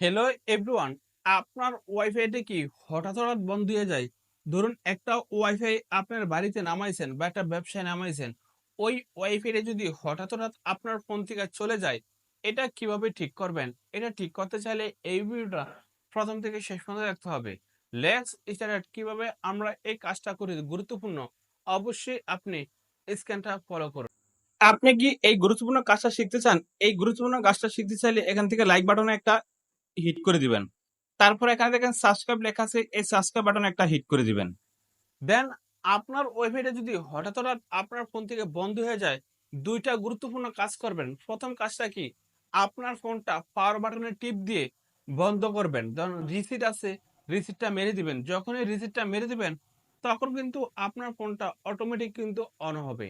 Hello everyone আপনার ওয়াইফাইটা কি হঠাৎ হঠাৎ বন্ধ হয়ে যায়? ধরুন, একটা ওয়াইফাই আপনার বাড়িতে নামাইছেন বা একটা ব্যবসায় নামাইছেন, ওই ওয়াইফাইটা যদি হঠাৎ হঠাৎ আপনার ফোন থেকে চলে যায়, এটা কীভাবে ঠিক করবেন? এটা ঠিক করতে চাইলে এই ভিডিওটা প্রথম থেকে শেষ পর্যন্ত দেখতে হবে। লেটস স্টার্ট কীভাবে আমরা এই কাজটা করি গুরুত্বপূর্ণ। অবশ্যই আপনি স্ক্যানটা ফলো করুন। আপনি কি এই গুরুত্বপূর্ণ কাজটা শিখতে চান? এই গুরুত্বপূর্ণ কাজটা শিখতে চাইলে এখান থেকে লাইক বাটনে একটা হিট করে দিবেন। তারপর এখানে দেখেন সাবস্ক্রাইব লেখা আছে, এই সাবস্ক্রাইব বাটনে একটা হিট করে দিবেন। দেন আপনার ওয়াইফাইটা যদি হঠাৎ হঠাৎ আপনার ফোন থেকে বন্ধ হয়ে যায়, দুইটা গুরুত্বপূর্ণ কাজ করবেন। প্রথম কাজটা কি? আপনার ফোনটা পাওয়ার বাটনে টিপ দিয়ে বন্ধ করবেন। ধরুন রিসিট আছে রিসিটটা মেরে দিবেন। যখনই রিসিটটা মেরে দিবেন, তখন কিন্তু আপনার ফোনটা অটোমেটিক কিন্তু অন হবে।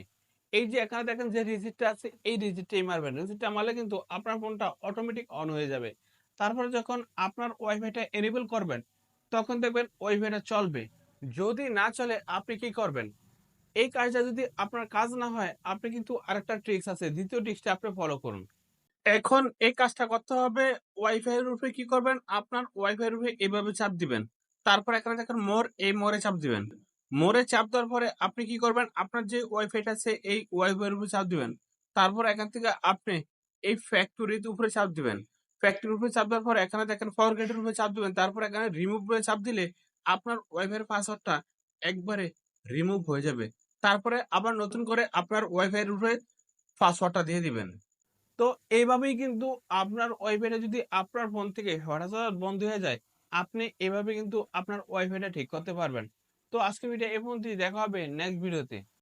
এই যে এখানে দেখেন যে রিসিটটা আছে, এই রিসিটটাই মারবেন। রিসিটটা মারলে কিন্তু আপনার ফোনটা অটোমেটিক অন হয়ে যাবে। তারপরে যখন আপনার ওয়াইফাইটা এনেবল করবেন, তখন দেখবেন ওয়াইফাইটা চলবে। যদি না চলে, আপনি কি করবেন? এই কাজটা যদি আপনার কাজ না হয়, আপনি কিন্তু আরেকটা ট্রিক্স আছে। দ্বিতীয় ট্রিক্সটা আপনি ফলো করুন। এখন এই কাজটা করতে হবে ওয়াইফাই এর উপরে কি করবেন? আপনার ওয়াইফাই এর উপরে এভাবে চাপ দিবেন। তারপর এখানে দেখেন মোর, এই মোরে চাপ দিবেন। মোরে চাপ দেওয়ার পরে আপনি কি করবেন? আপনার যে ওয়াইফাইটা আছে, এই ওয়াইফাই এর উপরে চাপ দিবেন। তারপর এখান থেকে আপনি এই ফ্যাক্টরির উপরে চাপ দিবেন। ফ্যাক্টরির উপরে চাপ দেওয়ার পর এখানে দেখেন ফরগেটের উপরে চাপ দেবেন। তারপর এখানে রিমুভ করে চাপ দিলে আপনার ওয়াইফাই পাসওয়ার্ডটা একবারে রিমুভ হয়ে যাবে। তারপরে আবার নতুন করে আপনার ওয়াইফাই এর উপরে পাসওয়ার্ডটা দিয়ে দিবেন। তো এইভাবেই কিন্তু আপনার ওয়াইফাইটা যদি আপনার ফোন থেকে হঠাৎ বন্ধ হয়ে যায়, আপনি এভাবে কিন্তু আপনার ওয়াইফাইটা ঠিক করতে পারবেন। তো আজকে ভিডিও এই পর্যন্তই। দেখা হবে নেক্সট ভিডিওতে